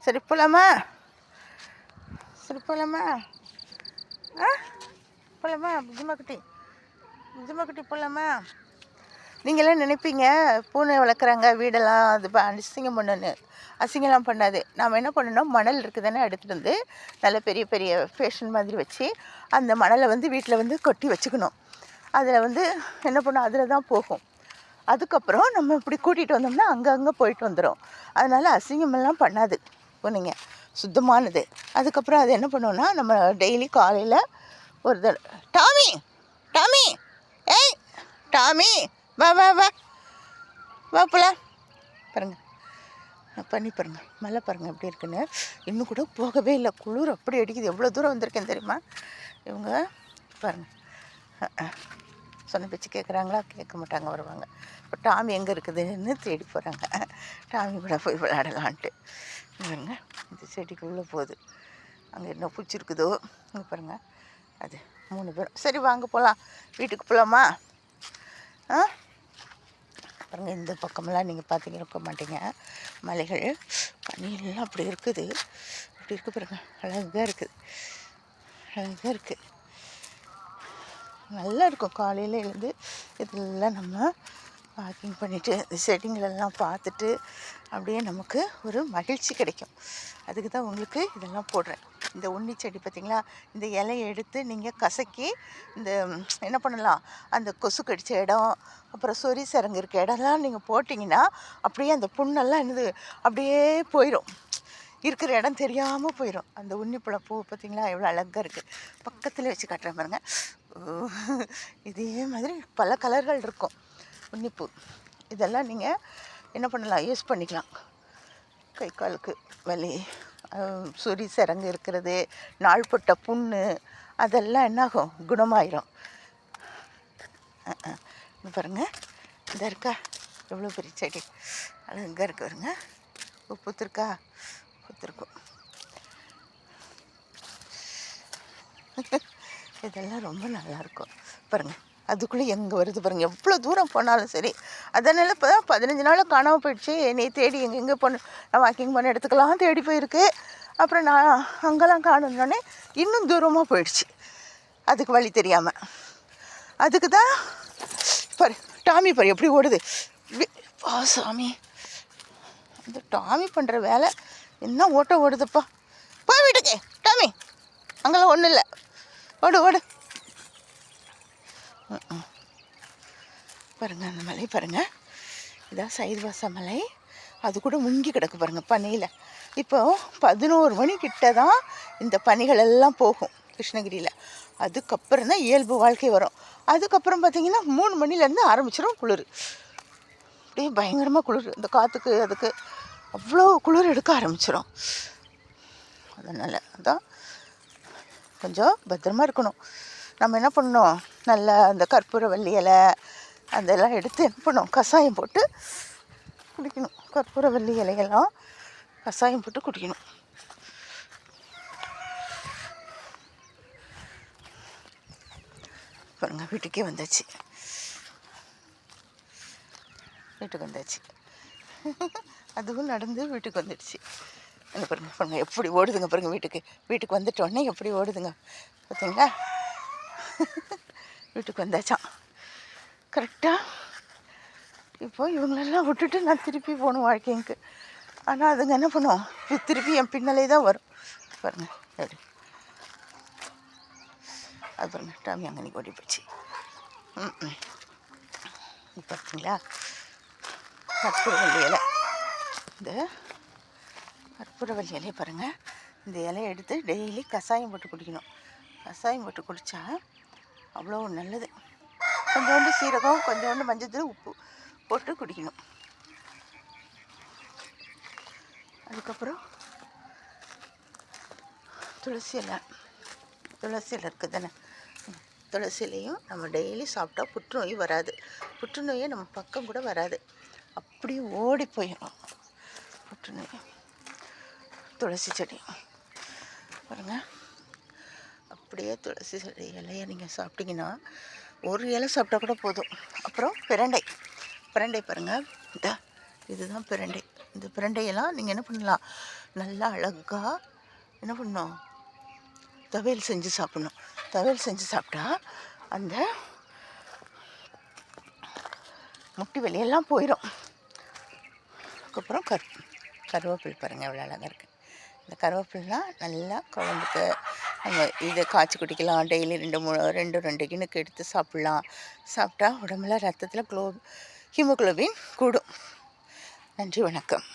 சரி போலாமா? சரி போகலாமா ஆ? போகலாமா புஜிமா குட்டி புஜிமா குட்டி போகலாமா நீங்களாம் நினைப்பீங்க பூனை வளர்க்குறாங்க வீடெல்லாம் அது ப- அசிங்கம் பண்ணுன்னு அசிங்கம்லாம் பண்ணாது. நாம் என்ன பண்ணணும் மணல் இருக்குதுன்னு எடுத்துகிட்டு வந்து நல்ல பெரிய பெரிய ஃபேஷன் மாதிரி வச்சு அந்த மணலை வந்து வீட்டில் வந்து கொட்டி வச்சுக்கணும். அதில் வந்து என்ன பண்ணும் அதில் தான் போகும். அதுக்கப்புறம் நம்ம இப்படி கூட்டிகிட்டு வந்தோம்னா அங்கங்கே போயிட்டு வந்துடும் அதனால் அசிங்கமெல்லாம் பண்ணாது. பூனைங்க. சுத்தமானது. அதுக்கப்புறம் அது என்ன பண்ணுவோம்னா நம்ம டெய்லி காலையில் ஒரு தடவை டாமி! டாமி! ஏய்! டாமி! வா வா வா! வா போலாம். பாருங்க. நான் பண்ணி பாருங்க. மழை பாருங்க எப்படி இருக்குன்னு. இன்னும் கூட போகவே இல்லை. குளிர் அப்படி அடிக்குது. எவ்வளோ தூரம் வந்திருக்கேன் தெரியுமா? இவங்க பாருங்க. சொன்ன பேச்சு கேட்குறாங்களா கேட்க மாட்டாங்க வருவாங்க. இப்போ டாமி எங்கே இருக்குதுன்னு தேடி போகிறாங்க டாமி கூட போய் விளையாடலான்ட்டு. பாருங்க இந்த செடிக்குள்ளே போகுது. அங்கே என்ன பூச்சி இருக்குதோ? இங்கே பாருங்க. அது மூணு பேரும். சரி வாங்க போகலாம் வீட்டுக்கு போகலாமா ஆ? பாருங்க இந்த பக்கமெல்லாம் நீங்கள் பார்த்தீங்க இருக்க மாட்டீங்க. மலைகள் பனியெல்லாம் அப்படி இருக்குது. அப்படி இருக்கு பாருங்க. அழகாக இருக்குது. அழகாக இருக்குது நல்லா இருக்கும் காலையில் எழுந்து இதெல்லாம் நம்ம வாக்கிங் பண்ணிவிட்டு இந்த செடிங்களெல்லாம் பார்த்துட்டு அப்படியே நமக்கு ஒரு மகிழ்ச்சி கிடைக்கும். அதுக்கு தான் உங்களுக்கு இதெல்லாம் போடுறேன். இந்த உண்ணி செடி பார்த்திங்களா? இந்த இலையை எடுத்து நீங்கள் கசக்கி இந்த என்ன பண்ணலாம்? அந்த கொசு கடித்த இடம் அப்புறம் சொரி சரங்கு இருக்க இடம்லாம் நீங்கள் போட்டிங்கன்னா அப்படியே அந்த புண்ணெல்லாம் என்னது அப்படியே போயிடும் இருக்கிற இடம் தெரியாமல் போயிடும் அந்த உன்னிப்பழம் பூ பார்த்தீங்களா? எவ்வளோ அழகாக இருக்குது பக்கத்தில் வச்சு காட்டுறேன் பாருங்கள் இதே மாதிரி பல கலர்கள் இருக்கும். உன்னிப்பு. இதெல்லாம் நீங்கள் என்ன பண்ணலாம்? யூஸ் பண்ணிக்கலாம். கை காலுக்கு வலி சுரி சரங்கு இருக்கிறது நாள்பட்ட புண்ணு அதெல்லாம் என்னாகும்? குணமாயிரும். அஹ், பாருங்க. இந்த இருக்கா? எவ்வளோ பெரிய செடி. அழகாக இருக்கு பாருங்க. பூத்திருக்கா பூத்திருக்கும் இதெல்லாம் ரொம்ப நல்லாயிருக்கும். பாருங்கள் அதுக்குள்ளே எங்கே வருது பாருங்கள் எவ்வளோ தூரம் போனாலும் சரி அதனால் இப்போ தான் பதினஞ்சு நாள் காணாமல் போயிடுச்சு. என்னை தேடி எங்கெங்கே போன நான் வாக்கிங் பண்ண இடத்துக்கெல்லாம் தேடி போயிருக்கு. அப்புறம் நான் அங்கெல்லாம் காணுன்னொடனே இன்னும் தூரமாக போயிடுச்சு. அதுக்கு வழி தெரியாமல். அதுக்கு தான் பாரு டாமி பாரு எப்படி ஓடுது. வி- பா சாமி. இந்த டாமி பண்ணுற வேலை என்ன ஓட்டம் ஓடுதுப்பா. போய் வீட்டுக்கு டாமி. அங்கெல்லாம் ஒன்றும் இல்லை. ஓடு ஓடு பாருங்கள் பாருங்க அந்த மலை பாருங்க. இதான் சைதுவாச மலை. அது கூட முங்கி கிடக்கு பாருங்க பனியில். இப்போ பதினோரு மணி கிட்ட தான் இந்த பனிகள் எல்லாம் போகும் கிருஷ்ணகிரியில். அதுக்கப்புறம் தான் இயல்பு வாழ்க்கை வரும். அதுக்கப்புறம் பார்த்தீங்கன்னா மூணு மணிலேருந்து ஆரம்பிச்சிடும் குளிர். அப்படியே பயங்கரமாக குளிர். இந்த காற்றுக்கு அதுக்கு அவ்வளோ குளிர் எடுக்க ஆரம்பிச்சிடும் அதனால் அதான் கொஞ்சம் பத்திரமா இருக்கணும். நம்ம என்ன பண்ணணும்? நல்லா அந்த கற்பூரவல்லி இலை அதெல்லாம் எடுத்து என்ன பண்ணணும்? கஷாயம் போட்டு குடிக்கணும். கற்பூரவல்லி இலையெல்லாம் கஷாயம் போட்டு குடிக்கணும். பாருங்க வீட்டுக்கே வந்தாச்சு. வீட்டுக்கு வந்தாச்சு. அதுவும் நடந்து வீட்டுக்கு வந்துடுச்சு. அங்கே பாருங்க பாருங்க எப்படி ஓடுதுங்க பாருங்க வீட்டுக்கு. வீட்டுக்கு வந்துட்டோடனே எப்படி ஓடுதுங்க. பார்த்தீங்களா வீட்டுக்கு வந்தாச்சான் கரெக்டாக இப்போ இவங்களெல்லாம் விட்டுட்டு நான் திருப்பி போகணும் வாழ்க்கைக்கு. ஆனால் அதுங்க என்ன பண்ணுவோம் திருப்பி என் பின்னாலே தான் வரும். பாருங்க எப்படி? அது பாருங்க டாமி அங்கே ஓடி போச்சு. ம் பார்த்தீங்களா கற்பூரவல்லி இலை. இந்த கற்பூரவல்லி இலையை பாருங்கள் இந்த இலையை எடுத்து டெய்லி கஷாயம் போட்டு குடிக்கணும். கஷாயம் போட்டு குடித்தா அவ்வளோ நல்லது. கொஞ்சோண்டு சீரகம் கொஞ்சோண்டு மஞ்சள் உப்பு போட்டு குடிக்கணும். அதுக்கப்புறம் துளசி இலை. துளசி இலை இருக்குது தானே? துளசி இலையும் நம்ம டெய்லி சாப்பிட்டா புற்றுநோய் வராது. புற்றுநோயே நம்ம பக்கம் கூட வராது. அப்படியே ஓடி போயிடும் புற்றுநோய். துளசி செடி. பாருங்க. அப்படியே துளசி செடி இலையை நீங்கள் சாப்பிட்டீங்கன்னா ஒரு இலை சாப்பிட்டா கூட போதும். அப்புறம் பிரண்டை. பிரண்டை பாருங்கள் இதா இதுதான் பிரண்டை. இந்த பிரண்டையெல்லாம் நீங்கள் என்ன பண்ணலாம்? நல்லா அழகாக என்ன பண்ணணும்? துவையல் செஞ்சு சாப்பிட்ணும். துவையல் செஞ்சு சாப்பிட்டா அந்த முட்டி வெளியெல்லாம் போயிடும் அதுக்கப்புறம் கரு கருவேப்பிலை பாருங்கள் எவ்வளோ அழகாக இருக்குது இந்த கருவேப்பிலாம் நல்லா குழம்புக்கு நம்ம இதை காய்ச்சி குடிக்கலாம். டெய்லி ரெண்டு மூணு ரெண்டு ரெண்டு கிணக்கு எடுத்து சாப்பிட்லாம். சாப்பிட்டா உடம்புல ரத்தத்தில் குளோ ஹீமோக்ளோபின் கூடும். நன்றி வணக்கம்.